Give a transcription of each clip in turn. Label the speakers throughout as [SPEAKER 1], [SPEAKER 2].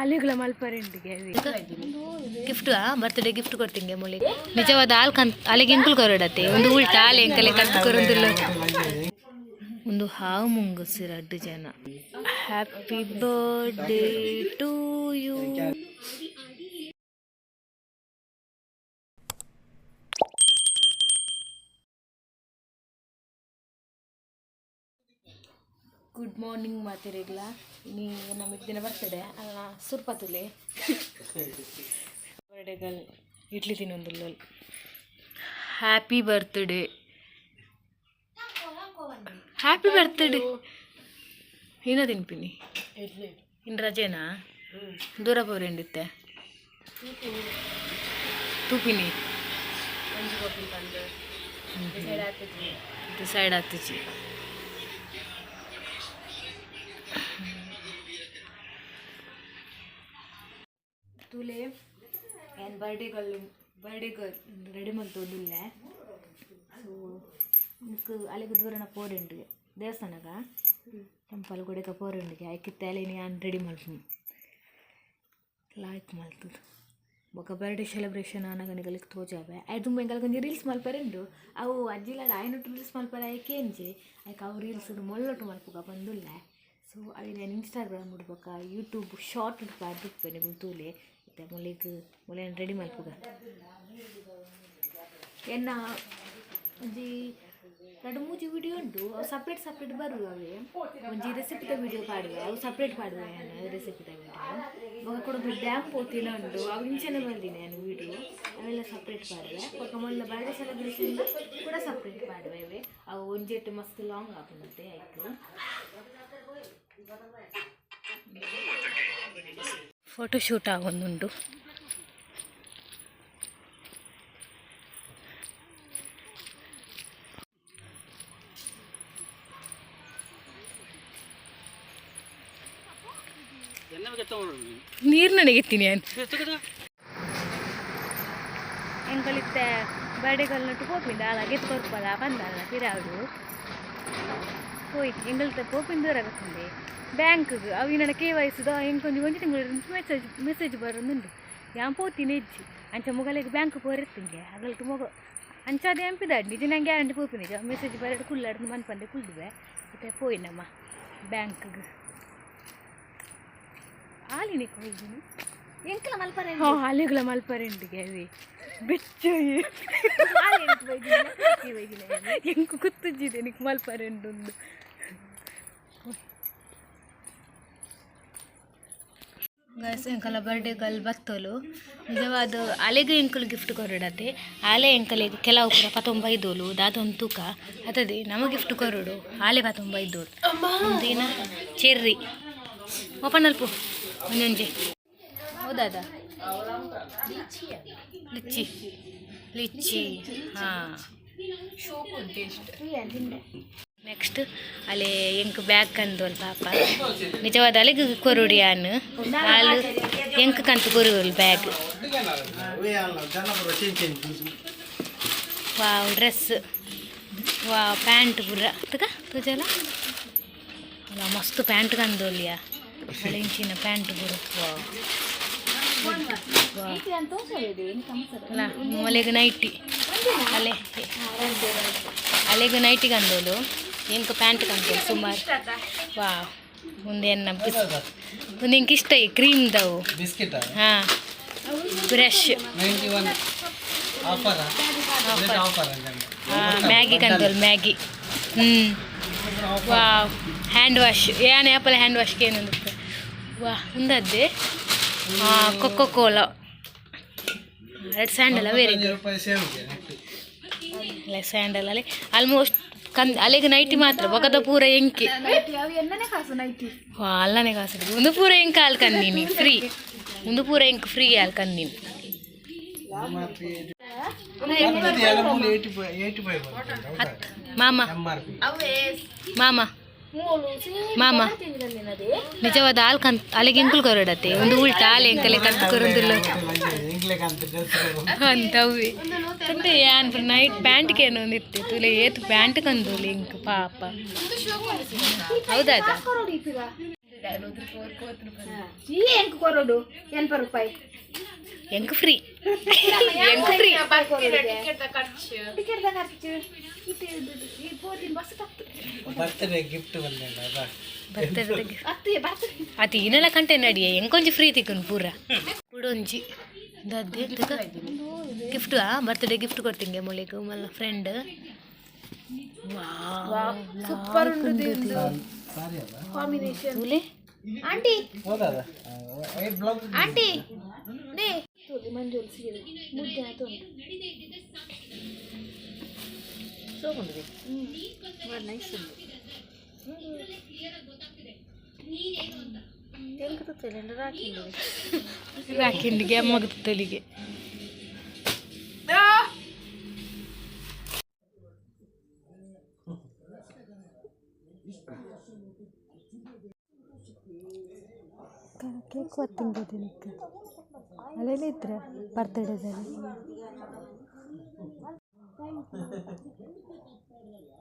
[SPEAKER 1] ಅಲ್ಲಿಗಳ
[SPEAKER 2] gift birthday gift ಕೊಡ್ತಿಂಗೆ ಮೊಳಿ ನಿಜವಾದ ಹಾಲ್ ಕಂತ್ ಅಲ್ಲಿಗೆ ಎಂಕುಲ್ ಕೊರಡತ್ತೆ. ಒಂದು ಉಲ್ಟ ಹಾಲು ಎಂಕಲೆ ಕಂತು ಕೊರೊಂದಿಲ್ಲ. ಒಂದು ಹಾವು ಮುಂಗುಸಿರ ಅಡ್ಡು ಜನ. Happy birthday to you good morning ಮಾತಿರಿಗ್ಲ. ನೀ ನಮಗೆ ದಿನ ಬರ್ತದೆ ಅಲ್ಲ ಸುರ್ಪತುಲೆ ಬರ್ಡೇಗಲ್ ಇಡ್ಲಿ ತಿನ್ನೊಂದು ಹ್ಯಾಪಿ ಬರ್ತ್ಡೇ ಹ್ಯಾಪಿ ಬರ್ತ್ಡೇ ಏನ ತಿನ್ಪಿನಿ. ಇನ್ನು ರಜೆನಾ? ದೂರ ಪೋರೆಂಡಿತ್ತೆ ತೂಪಿನಿ. ಸೈಡ್ ಹತ್ತಿಚಿ
[SPEAKER 1] ತುಲೆ ಏನು ಬರ್ಡೇಗಳು ಬರ್ಡೇಗಳು ರೆಡಿ ಮಂತೊಂದುಲ್ಲೆ ಸೊ എനിക്ക് ದೂರನ ദൂരണ ದೇವಸ್ಥಾನಗ? ಟೆಂಪಲ್ ടെമ്പിൾ കൂടെയൊക്കെ ಆಯ್ಕೆ അയക്കിത്തേലെ ನಾನು ರೆಡಿ ಮಾಡ್ತೀನಿ ಲಾಯ್ಕ್ ಮಾಡ್ತದೆ ಬೊಕ ಬರ್ಡೇ ಸೆಲೆಬ್ರೇಷನ್ ಆನಗನಿಗಳಿಗೆ ತೋಜಾವೆ. ಅದು ತುಂಬ ಎಂಗಲ್ಗೆ ರೀಲ್ಸ್ ಮಲ್ಪರೆಂಡು ಅವು ಅಜ್ಜಿ ಅಜ್ಜಿಲಾಡ ಆಯ್ನೊಟ್ಟು ರೀಲ್ಸ್ ಮಲ್ಪರೆ ಆಯ್ಕೆಂಜಿ ಆಯ್ಕೆ ಅವು ರೀಲ್ಸ್ ಮೊಳ್ಳೊಟ್ಟು ಮಲ್ಪುಗ ಬಂದಿಲ್ಲ. ಸೊ ಅವು ನಾನು ಇನ್ಸ್ಟಾಗ್ರಾಮ್ ಇಡ್ಬೇಕ ಯೂಟ್ಯೂಬ್ ಶಾರ್ಟ್ ಇಡ್ಬಾರ್ದು ಬೆನೆ ತೂಲೆ. ಮತ್ತೆ ಮೊಲಿಗ್ ಮೊಲೆ ರೆಡಿ ಮಲ್ಪುಗ ಎನ್ನ ಒಂಜಿ ಎರಡು ಮೂಜಿ ವಿಡಿಯೋ ಉಂಟು ಅವು ಸಪ್ರೇಟ್ ಸಪ್ರೇಟ್ ಬರುವ ಅವೆ ಒಂಜಿ ರೆಸಿಪಿದ ವಿಡಿಯೋ ಪಾಡುವೆ ಅವು ಸಪ್ರೇಟ್ ಪಾಡುವೆ ನಾನು ರೆಸಿಪಿದ ವಿಡಿಯೋ ಅವಾಗ ಕೂಡ ಡ್ಯಾಮ್ ಪೋತಿನ ಉಂಟು ಅವು ಇಂಚನೆ ಬಂದಿನಿ ನಾನು ವಿಡಿಯೋ ಅವೆಲ್ಲ ಸಪ್ರೇಟ್ ಪಾಡುವೆ ಒಕ್ಕ ಮೊಲ್ಲ ಬರ್ಡೇ ಸೆಲೆಬ್ರೇಷನ್ ಕೂಡ ಸಪ್ರೇಟ್ ಪಾಡುವೆ ಅವೆ ಅವು ಒಂಜೆಟ್ಟು ಮಸ್ತ್ ಲಾಂಗ್ ಆಪುನತ್ತೆ ಆಯ್ತು
[SPEAKER 2] ಫೋಟೋಶೂಟ್ ಆಗೊಂದುಂಟು ನೀರು ನನಗೆತ್ತೀನಿ ನಾನು ಎಂಕಲಿತ್ತೆ ಬರ್ಡೇಗಲ್ನಟ್ಟು ಪೋಪಿಂದ అలాగే కొరపద పందాల తిరాడు പോയിട്ട് എങ്കിലത്തെ പിന്തുടരക്കുണ്ട് ബാങ്ക്ക്ക് അവ ഇങ്ങനെ കെ വയസ്സോ എങ്കിൽ കൊഞ്ച് കൊഞ്ച് തിങ്കളൊരു ಮೆಸೇಜ್ മെസ്സേജ് ബരുന്നുണ്ട് ഞാൻ പോത്തിന് എജ്ജി ಅಂಚ ಮುಗಲಿಗೆ ಬ್ಯಾಂಕ್ ಬರತ್ತಿಂಗೆ ಅಗಲ್ಗೆ ಮಗ ಅಂಚ ಅದೇ ಎಂಪಿದಾಡ್ ನಿಜ ನಂಗೆ ಗ್ಯಾರಂಟಿ ಪೋಪಿನಿಜ ಮೆಸೇಜ್ ಬರಡು ಕುಳ್ಳಾಡ್ದು ಮನ್ಪಂದೆ ಕುಳ್ಳುವೆ ಮತ್ತೆ ಪೋಯಿನಮ್ಮ ಬ್ಯಾಂಕ್ಗೆ. ಹಾಲಿನಿ ಕೊಯ್ದಿನಿ. ಎಂಕಲ ಮಲ್ಪರೆ
[SPEAKER 1] ಹಾ ಹಾಲಿಗಳ ಮಲ್ಪರೆಂಡಿಗೆ ಅವಿ ಬೆಚ್ಚು ಎಂಕು ಕುತ್ತಿದ್ದಿದೆ ನಿಕ್
[SPEAKER 2] ಮಲ್ಪರೆಂಡೊಂದು ಎಂಕಲ ಬರ್ಡೇ ಗಲ್ ಬತ್ತಲು. ನಿಜವಾದ ಅಲೆಗೆ ಎಂಕಲ್ ಗಿಫ್ಟ್ ಕೊರಡತೆ ಆಲೆ ಎಂಕಲಿಗೆ ಕೆಲವು ಕೂಡ ಪತ್ತೊಂಬೈದೋಲು ದಾದೊಂದು ತೂಕ ಅತದೆ ನಮ ಗಿಫ್ಟ್ ಕೊರಡು ಆಲೆ ಪತ್ತೊಂಬೈದೋಲು ಮುಂದಿನ ಚೆರ್ರಿ ಓಪನ್ ಅಲ್ಪು ಒಂದೊಂಜೆ ಹೌದಾದ? ಲಿಚ್ಚಿ. ಲಿಚ್ಚಿ. ಹಾಂ. ನೆಕ್ಸ್ಟ್ ಅಲ್ಲಿ ಎಂಕ್ ಬ್ಯಾಗ್ ಕಂದೋಲ್ ಪಾಪ. ನಿಜವಾದ ಅಲ್ಲಿಗೆ ಕೊರುಡಿ ಅನ್ನು ಹಾಲು, ಎಂಕ್ ಕಂತು ಕೊರುವಲ್ bag. Wow, dress. Wow, pant ಪುರ. ತುಕ ತುಜಲ ಅಲ್ಲ, ಮಸ್ತ್ ಪ್ಯಾಂಟ್ ಕಂದೋಲಿಯಾ ಇಂಚಿನ ಪ್ಯಾಂಟ್ ಪುರ. ಅಲ್ಲ ಮೊಲೆಗೆ ನೈಟಿ. ಅಲೆ ಅಲೆಗೆ ನೈಟಿ ಕಂದೋಲು ಎಂಕ ಪ್ಯಾಂಟ್ ಕಂದೋಲು ಸುಮಾರು. ವಾ ಮುಂದೆ ಎನ್ನ ಬಿಸ್ ಒಂದು ಎಂಕ್ ಇಷ್ಟ ಈ ಕ್ರೀಮ್ ದವು?
[SPEAKER 3] ಬಿಸ್ಕೆಟ್
[SPEAKER 2] ಹಾಂ. ಬ್ರಷ್ ಮ್ಯಾಗಿ ಕಂತಲ್ ಮ್ಯಾಗಿ ಹ್ಞೂ ವಾ ಹ್ಯಾಂಡ್ ವಾಶ್ ಏನು ಆ್ಯಪಲ್ ಹ್ಯಾಂಡ್ ವಾಶ್ಗೆ ಏನು ವಾ ಮುಂದದ್ದೆ ಕೊಕ್ಕೋ ಕೋಲ ಎರಡು ಸ್ಯಾಂಡಲ್ ಬೇರೆ ಸ್ಯಾಂಡಲ್ ಅಲ್ಲಿ. ಆಲ್ಮೋಸ್ಟ್ ಕಂದ್ ಅಲ್ಲಿಗೆ ನೈಟಿ ಮಾತ್ರ, ಬೊಗದ ಪೂರ ಎಂಕಿ. ಅಲ್ಲನೆ ಕಾಸು ಒಂದು ಪೂರ ಎಂಕ ಆಲ್ಕಂದೀನಿ ಫ್ರೀ ಒಂದು ಪೂರ ಎಂಕ ಫ್ರೀ
[SPEAKER 3] ಫೈವ್
[SPEAKER 2] ಹತ್ತು. ಮಾಮ. ಮಾಮ. ಮಾಮ. ನಿಜವಾದ ಹಾಲು ಕಂತ್ ಅಲ್ಲಿಗೆ ಎಂಕುಲ್ ಕೊರಡತ್ತೆ. ಒಂದು ಉಲ್ಟಾ ಹಾಲು ಎಂಕಲೆ ಕಂತು ಕೊರೊಂದಿಲ್ಲ ಅಂತವಿ అంటే ಪ್ಯಾಂಟ್ నైట్ ప్యాంట్కి ఏను నిత్తి తులే ఏతు ప్యాంట్ కందులి ఇంక
[SPEAKER 1] పాప ಎಂಕ್
[SPEAKER 2] ಫ್ರೀ ಎಂಕ್ ಫ್ರೀ
[SPEAKER 1] ಟಿಕೆಟ್ ಖರ್ಚು
[SPEAKER 3] ಗಿಫ್ಟ್
[SPEAKER 2] ಕಂಟೆ ನಡಿಯ? ಎಂಕೊಂಜಿ ಫ್ರೀ ತಿಕ್ಕುನು ಪೂರ? ಪುಡೊಂಜಿ ದದ್ದೆ ಗಿಫ್ಟ್ ಬರ್ತ್ಡೇ ಗಿಫ್ಟ್ ಕೊಡ್ತಿಂಗೆ ಮೊಳಿಗೆ ಮಲ್ಲ
[SPEAKER 1] friend
[SPEAKER 3] super combination aunty.
[SPEAKER 1] Aunty. ನೇ. ಸೀರೆ. ಮುದ್ದೆ ಆಯ್ತು ನೈಸ್ ಉಂಟು
[SPEAKER 2] ರಾಕಿಂಡಿಗೆ ಅಮ್ಮಗ ತಲಿಗೆ ಕೇಕ್ ಒತ್ತಿಂಗದು ನಿಕ್ಕ ಅಲ್ಲೆಲ್ಲ ಇದ್ರ ಬರ್ತಡೇದಲ್ಲಿ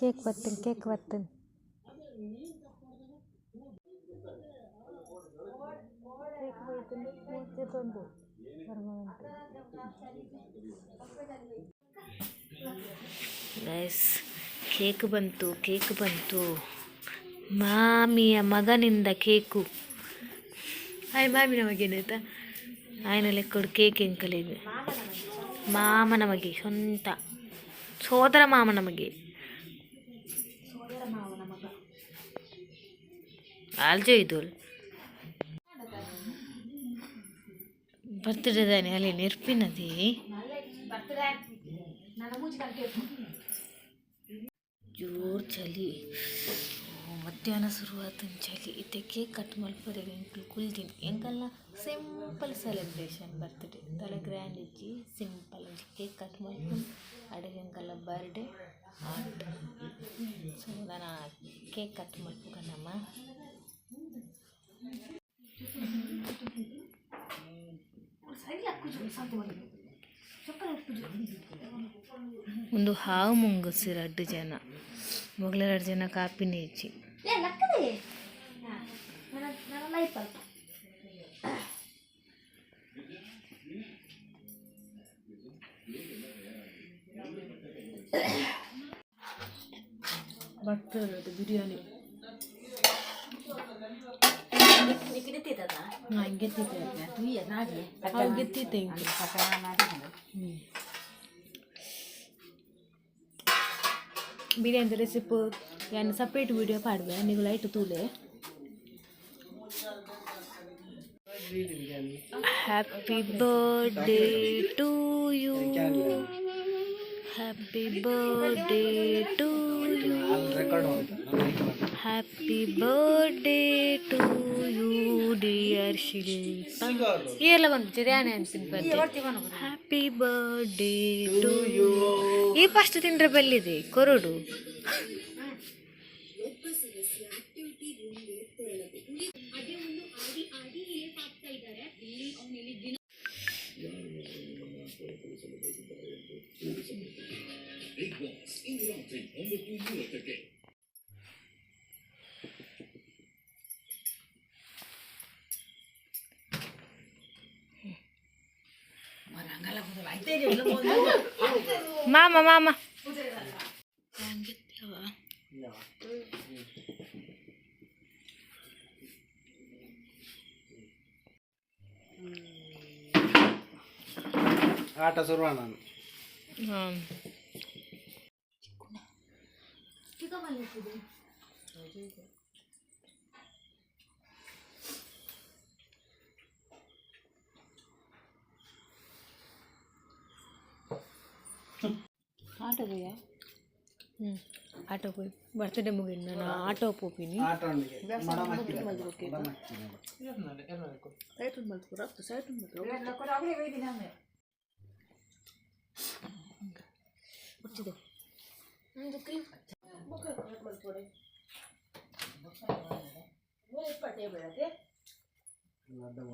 [SPEAKER 2] ಕೇಕ್ ಒತ್ತಿನ ಕೇಕ್ ಒತ್ತಿನ ಗೈಸ್, ಕೇಕ್ ಬಂತು ಕೇಕ್ ಬಂತು. ಮಾಮಿಯ ಮಗನಿಂದ ಕೇಕು. ಆಯ್ ಮಾಮಿನ ಮಗೇನಾಯ್ತಾ ಆಯ್ನ ಲೆಕ್ಕೊಡು ಕೇಕ್ ಎಂಕಲಿಗೆ ಮಾಮನ ಮಗೆ ಸ್ವಂತ. ಸೋದರ ಮಾಮನ ಮಗೆ ಆಲ್ಜೋ ಇದು ಬರ್ತ್ಡೇ ತಾನೆ ಅಲ್ಲಿ ನೆರ್ಪಿನದಿ ಜೋರ್ ಚಳಿ. ಮಧ್ಯಾಹ್ನ ಶುರುವಾತ ಚಳಿ. ಇತ್ತೆ ಕೇಕ್ ಕಟ್ ಮಲ್ಪದೆ ಎಂಟು ಕುಲ್ದಿನಿ ಎಂಕಲ್ಲ ಸಿಂಪಲ್ ಸೆಲೆಬ್ರೇಷನ್ ಬರ್ತ್ಡೇ ತಲೆ ಗ್ರ್ಯಾಂಡ್ ಇಜ್ಜಿ ಸಿಂಪಲ್ ಕೇಕ್ ಕಟ್ ಮಲ್ಪು ಅಡುಗೆ ಎಂಕಲ್ಲ ಬರ್ಡೇ ಆರ್ಟ್ ಸೊ ನಾನು ಕೇಕ್ ಕಟ್ ಮಲ್ಪುಗನಮ್ಮ ಒಂದು ಹಾವು ಮುಂಗುಸಿ ಅಡ್ಡು ಜನ. ಮೊಗಲ ಎರಡು ಜನ
[SPEAKER 1] ಕಾಪಿ ನೀಚಿ.
[SPEAKER 2] ಬಟ್ಟೆ ಬಿರಿಯಾನಿ. ಹಾಂ ಗೆತ್ತಿದ್ದೆ ಅವ್ರು ಗೆತ್ತಿದ್ದೆ ಹಿಂಗೆ ಬಿರಿಯಾನಿ ರೆಸಿಪಿ ಯಾನು ಸಪ್ರೇಟ್ ವಿಡಿಯೋ ಪಾಡುವೆ ನೀವು ಲೈಟ್ ತೂಲೆ happy birthday to you happy birthday to you
[SPEAKER 3] record ಹೋಯ್ತು
[SPEAKER 2] happy birthday to you dear Shilpa ಎಲ್ಲ ಬಂತು ಬಿರಿಯಾನಿ ಅಂತೀನಿ ಹ್ಯಾಪಿ ಬರ್ಡೇ ಟು ಯು ಈ ಫಸ್ಟ್ ತಿಂದ್ರೆ ಬಲ್ಲಿದೆ ಕೊರಡು ಮಾಮ ಮಾಮ
[SPEAKER 3] ಆಟ ಶುರುವ ನಾನು
[SPEAKER 2] ಹಾಂ
[SPEAKER 1] ಆಟೋದಯ್ಯ
[SPEAKER 2] ಹ್ಞೂ ಆಟೋ ಹೋಗಿ ಬರ್ತಡೇ ಮುಗಿದ ನಾನು ಆಟೋ ಹೋಗ್ತೀನಿ
[SPEAKER 3] ಆಟ ಉಂಡಿಗೆ ಮಡ ಮಕ್ಕಿದ ಮಡ ಮಕ್ಕಿದ
[SPEAKER 1] ಸೈಟ್ ಉಂಟು ಮಲ್ತು ರಫ್ತು ಸೈಟ್ ಉಂಟು ಮುಚ್ಚಿದೆ ಒಂದು ಕ್ರೀಮ್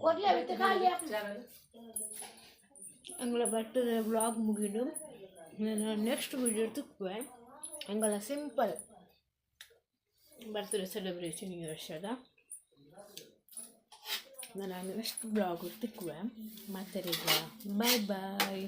[SPEAKER 1] ಕೊಡ್ಲಿ ಅವಿತ್ತು ಖಾಲಿ
[SPEAKER 2] ಎಂಗಳ ಬರ್ತದೆ ವ್ಲಾಗ್ ಮುಗಿದು ನಾನು ನೆಕ್ಸ್ಟ್ ವಿಡಿಯೋ ತುಕ್ಕುವೆ ಹಂಗಲ್ಲ ಸಿಂಪಲ್ ಬರ್ತ್ಡೇ ಸೆಲೆಬ್ರೇಷನ್ ಈ ವರ್ಷದ. ನಾನು ನೆಕ್ಸ್ಟ್ ಬ್ಲಾಗ್ ತಿಕ್ಕುವೆ ಮತ್ತೆ ಬಾಯ್ ಬಾಯ್